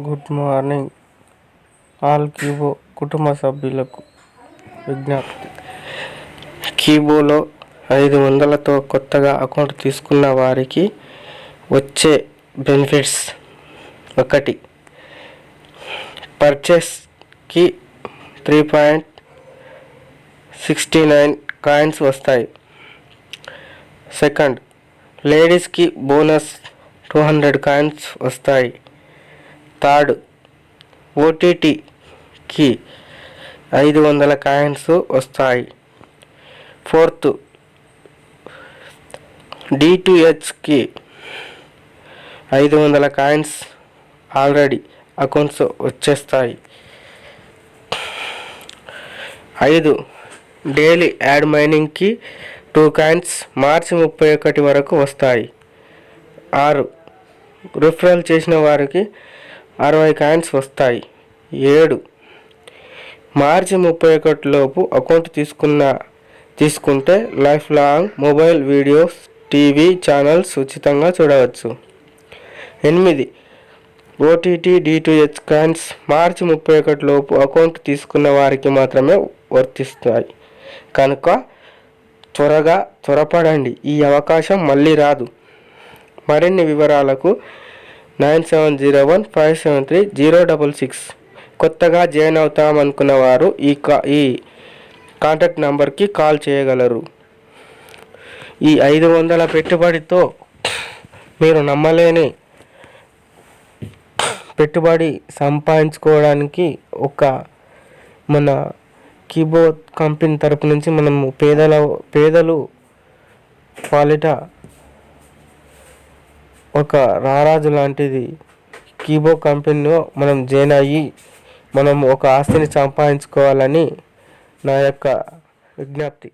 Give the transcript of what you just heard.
Good morning. All కీబో కుటుంబ సభ్యులకు విజ్ఞప్తి. కీబోలో ఐదు వందలతో కొత్తగా అకౌంట్ తీసుకున్న వారికి వచ్చే బెనిఫిట్స్ ఒకటి. పర్చేస్కి three point sixty nine coins వస్తాయి. సెకండ్ లేడీస్కి బోనస్ టూ హండ్రెడ్ కాయిన్స్ వస్తాయి. థర్డ్ ఓటీటీకి ఐదు వందల కాయిన్స్ వస్తాయి. ఫోర్త్ డిటిహెచ్కి ఐదు వందల కాయిన్స్ ఆల్రెడీ అకౌంట్స్ వచ్చేస్తాయి. ఐదు డైలీ యాడ్ మైనింగ్కి టూ కాయిన్స్ మార్చి ముప్పై ఒకటి వరకు వస్తాయి. ఆరు రిఫరల్ చేసిన వారికి అరవై కాయిన్స్ వస్తాయి. ఏడు. మార్చి ముప్పై ఒకటి లోపు అకౌంట్ తీసుకున్న తీసుకుంటే life long mobile videos TV channels ఉచితంగా చూడవచ్చు. ఎనిమిది. ఓటీటీ డిటిహెచ్ కాయిన్స్ మార్చి ముప్పై ఒకటి లోపు అకౌంట్ తీసుకున్న వారికి మాత్రమే వర్తిస్తాయి. కనుక త్వరగా త్వరపడండి. ఈ అవకాశం మళ్ళీ రాదు. మరిన్ని వివరాలకు nine seven zero one five seven three zero double six. కొత్తగా జాయిన్ అవుతాం అనుకున్న వారు ఈ కా ఈ కాంటాక్ట్ నెంబర్కి కాల్ చేయగలరు. ఈ ఐదు వందల పెట్టుబడితో మీరు నమ్మలేని పెట్టుబడి సంపాదించుకోవడానికి ఒక మన కీబోర్డ్ కంపెనీ తరపు నుంచి మనము పేదల పేదలు పాలిట ఒక రారాజు లాంటిది. కీబో కంపెనీలో మనం జాయిన్ అయ్యి మనం ఒక ఆస్తిని సంపాదించుకోవాలని నా యొక్క విజ్ఞప్తి.